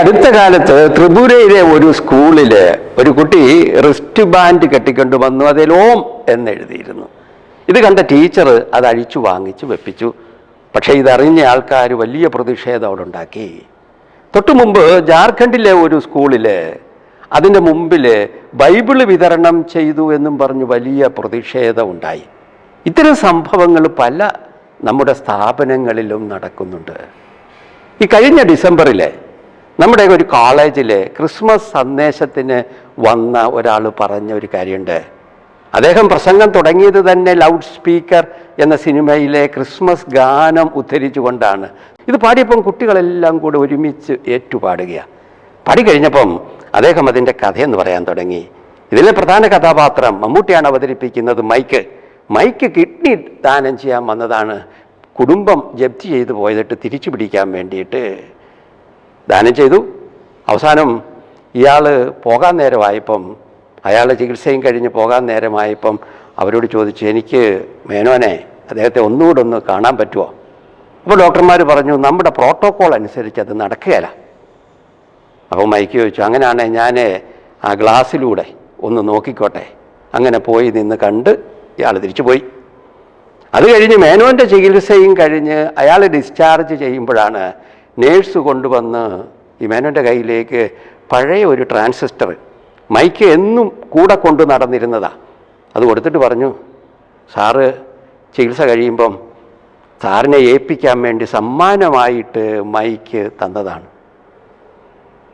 അടുത്ത കാലത്ത് ത്രിപുരയിലെ ഒരു സ്കൂളിൽ ഒരു കുട്ടി റിസ്റ്റ് ബാൻഡ് കെട്ടിക്കൊണ്ട് വന്നു അതിൽ ഓം എന്ന് എഴുതിയിരുന്നു ഇത് കണ്ട ടീച്ചർ അത് അഴിച്ചു വാങ്ങിച്ചു വെപ്പിച്ചു. പക്ഷേ ഇതറിഞ്ഞ ആൾക്കാർ വലിയ പ്രതിഷേധം അവിടെ ഉണ്ടാക്കി. തൊട്ടു മുമ്പ് ജാർഖണ്ഡിലെ ഒരു സ്കൂളിൽ അതിന്റെ മുമ്പിൽ ബൈബിൾ വിതരണം ചെയ്തു എന്നും പറഞ്ഞ് വലിയ പ്രതിഷേധം ഉണ്ടായി. ഇത്തരം സംഭവങ്ങൾ പല നമ്മുടെ സ്ഥാപനങ്ങളിലും നടക്കുന്നുണ്ട്. ഈ കഴിഞ്ഞ ഡിസംബറിലെ നമ്മുടെ ഒരു കോളേജിലെ ക്രിസ്മസ് സന്ദേശത്തിന് വന്ന ഒരാൾ പറഞ്ഞ ഒരു കാര്യമുണ്ട്. അദ്ദേഹം പ്രസംഗം തുടങ്ങിയത് തന്നെ ലൗഡ് സ്പീക്കർ എന്ന സിനിമയിലെ ക്രിസ്മസ് ഗാനം ഉദ്ധരിച്ചുകൊണ്ടാണ്. ഇത് പാടിയപ്പം കുട്ടികളെല്ലാം കൂടെ ഒരുമിച്ച് ഏറ്റുപാടുകയാണ് പാടി കഴിഞ്ഞപ്പം അദ്ദേഹം അതിന്റെ കഥയെന്ന് പറയാൻ തുടങ്ങി. ഇതിലെ പ്രധാന കഥാപാത്രം മമ്മൂട്ടിയാണ് അവതരിപ്പിക്കുന്നത് മൈക്ക്. മൈക്ക് കിഡ്നി ദാനം ചെയ്യാൻ വന്നതാണ്. കുടുംബം ജപ്തി ചെയ്തു പോയതിട്ട് തിരിച്ചു പിടിക്കാൻ വേണ്ടിയിട്ട് ദാനം ചെയ്തു. അവസാനം ഇയാൾ പോകാൻ നേരമായപ്പം അയാളുടെ ചികിത്സയും കഴിഞ്ഞ് പോകാൻ നേരമായപ്പം അവരോട് ചോദിച്ചു എനിക്ക് മേനോനെ അദ്ദേഹത്തെ ഒന്നുകൂടെ ഒന്ന് കാണാൻ പറ്റുമോ അപ്പോൾ ഡോക്ടർമാർ പറഞ്ഞു നമ്മുടെ പ്രോട്ടോക്കോൾ അനുസരിച്ച് അത് നടക്കുകയില്ല. അപ്പോൾ മൈക്ക് ചോദിച്ചു അങ്ങനെയാണെങ്കിൽ ഞാൻ ആ ഗ്ലാസ്സിലൂടെ ഒന്ന് നോക്കിക്കോട്ടെ. അങ്ങനെ പോയി നിന്ന് കണ്ട് ഇയാൾ തിരിച്ചു പോയി അത് കഴിഞ്ഞ് മേനോന്റെ ചികിത്സയും കഴിഞ്ഞ് അയാൾ ഡിസ്ചാർജ് ചെയ്യുമ്പോഴാണ് നേഴ്സ് കൊണ്ടുവന്ന് ഈ മേനോന്റെ കയ്യിലേക്ക് പഴയ ഒരു ട്രാൻസിസ്റ്റർ മൈക്ക് എന്നും കൂടെ കൊണ്ടു നടന്നിരുന്നതാ. അത് കൊടുത്തിട്ട് പറഞ്ഞു സാറ് ചികിത്സ കഴിയുമ്പം സാറിനെ ഏൽപ്പിക്കാൻ വേണ്ടി സമ്മാനമായിട്ട് മൈക്ക് തന്നതാണ്.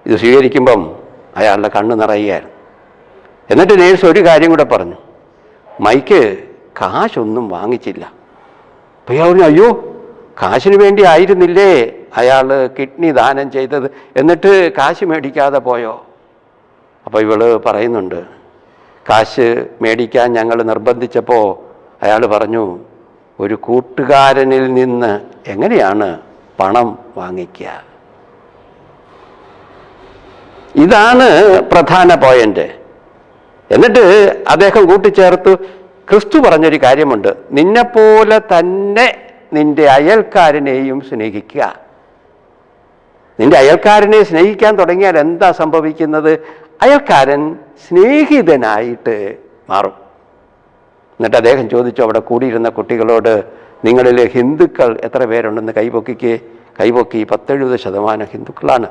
ഇത് സ്വീകരിക്കുമ്പം അയാളുടെ കണ്ണ് നിറയുകയായിരുന്നു. എന്നിട്ട് നേഴ്സ് ഒരു കാര്യം കൂടെ പറഞ്ഞു മൈക്ക് കാശൊന്നും വാങ്ങിച്ചില്ല. അപ്പോൾ അയ്യോ കാശിന് വേണ്ടി ആയിരുന്നില്ലേ അയാൾ കിഡ്നി ദാനം ചെയ്തത്? എന്നിട്ട് കാശ് മേടിക്കാതെ പോയോ? അപ്പോൾ ഇവൾ പറയുന്നുണ്ട് കാശ് മേടിക്കാൻ ഞങ്ങൾ നിർബന്ധിച്ചപ്പോൾ അയാൾ പറഞ്ഞു ഒരു കൂട്ടുകാരനിൽ നിന്ന് എങ്ങനെയാണ് പണം വാങ്ങിക്കുക? ഇതാണ് പ്രധാന പോയിന്റ്. എന്നിട്ട് അദ്ദേഹം കൂട്ടിച്ചേർത്തു ക്രിസ്തു പറഞ്ഞൊരു കാര്യമുണ്ട് നിന്നെപ്പോലെ തന്നെ നിന്റെ അയൽക്കാരനെയും സ്നേഹിക്കുക. നിന്റെ അയൽക്കാരനെ സ്നേഹിക്കാൻ തുടങ്ങിയാൽ എന്താ സംഭവിക്കുന്നത്? അയൽക്കാരൻ സ്നേഹിതനായിട്ട് മാറും. എന്നിട്ട് അദ്ദേഹം ചോദിച്ചു അവിടെ കൂടിയിരുന്ന കുട്ടികളോട് നിങ്ങളിൽ ഹിന്ദുക്കൾ എത്ര പേരുണ്ടെന്ന് കൈപൊക്കിക്ക്? കൈപൊക്കി പത്തെഴുപത് ശതമാനം ഹിന്ദുക്കളാണ്.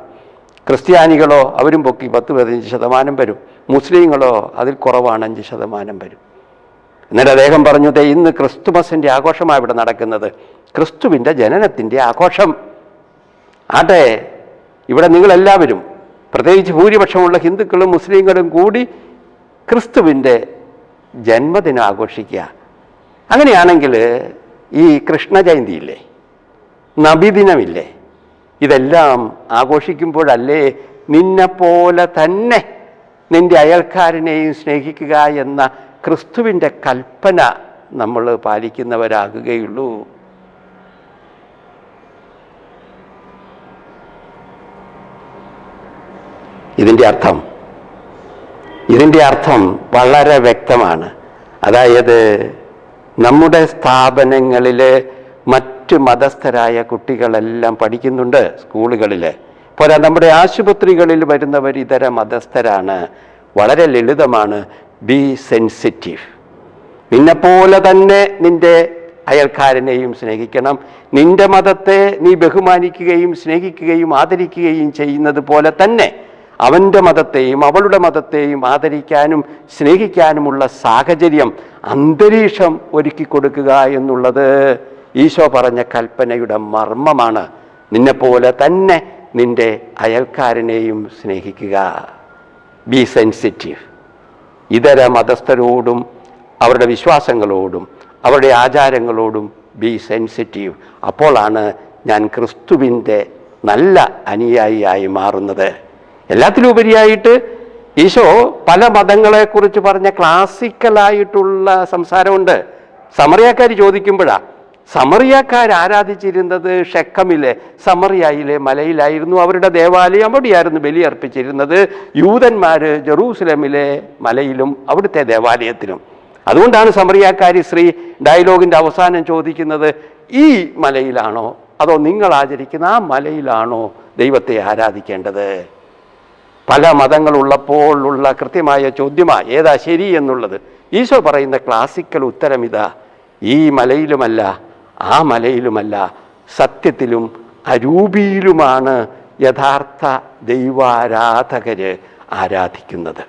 ക്രിസ്ത്യാനികളോ അവരും പൊക്കി പത്ത് പതിനഞ്ച് ശതമാനം വരും. മുസ്ലിങ്ങളോ അതിൽ കുറവാണ് അഞ്ച് ശതമാനം വരും. എന്നിട്ട് അദ്ദേഹം പറഞ്ഞു "ദേ ഇന്ന് ക്രിസ്തുമസിന്റെ ആഘോഷമാണ് ഇവിടെ നടക്കുന്നത്. ക്രിസ്തുവിന്റെ ജനനത്തിന്റെ ആഘോഷം. അതെ ഇവിടെ നിങ്ങളെല്ലാവരും പ്രത്യേകിച്ച് ഭൂരിപക്ഷമുള്ള ഹിന്ദുക്കളും മുസ്ലിങ്ങളും കൂടി ക്രിസ്തുവിന്റെ ജന്മദിനം ആഘോഷിക്കുക. അങ്ങനെയാണെങ്കിൽ ഈ കൃഷ്ണ ജയന്തിയില്ലേ നബിദിനമില്ലേ ഇതെല്ലാം ആഘോഷിക്കുമ്പോഴല്ലേ നിന്നെപ്പോലെ തന്നെ നിന്റെ അയൽക്കാരനെയും സ്നേഹിക്കുക എന്ന ക്രിസ്തുവിന്റെ കൽപ്പന നമ്മൾ പാലിക്കുന്നവരാകുകയുള്ളൂ. ഇതിന്റെ അർത്ഥം ഇതിന്റെ അർത്ഥം വളരെ വ്യക്തമാണ്. അതായത് നമ്മുടെ സ്ഥാപനങ്ങളിൽ മറ്റ് മതസ്ഥരായ കുട്ടികളെല്ലാം പഠിക്കുന്നുണ്ട് സ്കൂളുകളിൽ. പോരാ നമ്മുടെ ആശുപത്രികളിൽ വരുന്നവർ ഇതര മതസ്ഥരാണ്. വളരെ ലളിതമാണ്. ബി സെൻസിറ്റീവ് നിന്നെപ്പോലെ തന്നെ നിന്റെ അയൽക്കാരനെയും സ്നേഹിക്കണം. നിന്റെ മതത്തെ നീ ബഹുമാനിക്കുകയും സ്നേഹിക്കുകയും ആദരിക്കുകയും ചെയ്യുന്നത് പോലെ തന്നെ അവന്റെ മതത്തെയും അവളുടെ മതത്തെയും ആദരിക്കാനും സ്നേഹിക്കാനുമുള്ള സാഹചര്യം അന്തരീക്ഷം ഒരുക്കി കൊടുക്കുക എന്നുള്ളത് ഈശോ പറഞ്ഞ കൽപ്പനയുടെ മർമ്മമാണ്. നിന്നെപ്പോലെ തന്നെ നിന്റെ അയൽക്കാരനെയും സ്നേഹിക്കുക. ബി സെൻസിറ്റീവ് ഇതര മതസ്ഥരോടും അവരുടെ വിശ്വാസങ്ങളോടും അവരുടെ ആചാരങ്ങളോടും ബി സെൻസിറ്റീവ് അപ്പോഴാണ് ഞാൻ ക്രിസ്തുവിന്റെ നല്ല അനുയായിയായി മാറുന്നത്. എല്ലാത്തിലുപരിയായിട്ട് ഈശോ പല മതങ്ങളെക്കുറിച്ച് പറഞ്ഞ ക്ലാസിക്കലായിട്ടുള്ള സംസാരമുണ്ട്. സമറിയാക്കാർ ചോദിക്കുമ്പോഴാ സമറിയാക്കാർ ആരാധിച്ചിരുന്നത് ഷെക്കമിലെ സമറിയായിലെ മലയിലായിരുന്നു അവരുടെ ദേവാലയം. അവിടെയായിരുന്നു ബലിയർപ്പിച്ചിരുന്നത് യൂതന്മാർ ജെറൂസലമിലെ മലയിലും അവിടുത്തെ ദേവാലയത്തിലും. അതുകൊണ്ടാണ് സമറിയാക്കാരി ശ്രീ ഡയലോഗിന്റെ അവസാനം ചോദിക്കുന്നത് ഈ മലയിലാണോ? അതോ നിങ്ങൾ ആചരിക്കുന്ന ആ മലയിലാണോ ദൈവത്തെ ആരാധിക്കേണ്ടത്? പല മതങ്ങളുള്ളപ്പോൾ ഉള്ള കൃത്യമായ ചോദ്യമാ ഏതാ ശരി എന്നുള്ളത്? ഈശോ പറയുന്ന ക്ലാസിക്കൽ ഉത്തരം ഇതാ ഈ മലയിലുമല്ല ആ മലയിലുമല്ല സത്യത്തിലും അരൂപിയിലുമാണ് യഥാർത്ഥ ദൈവാരാധകര് ആരാധിക്കുന്നത്.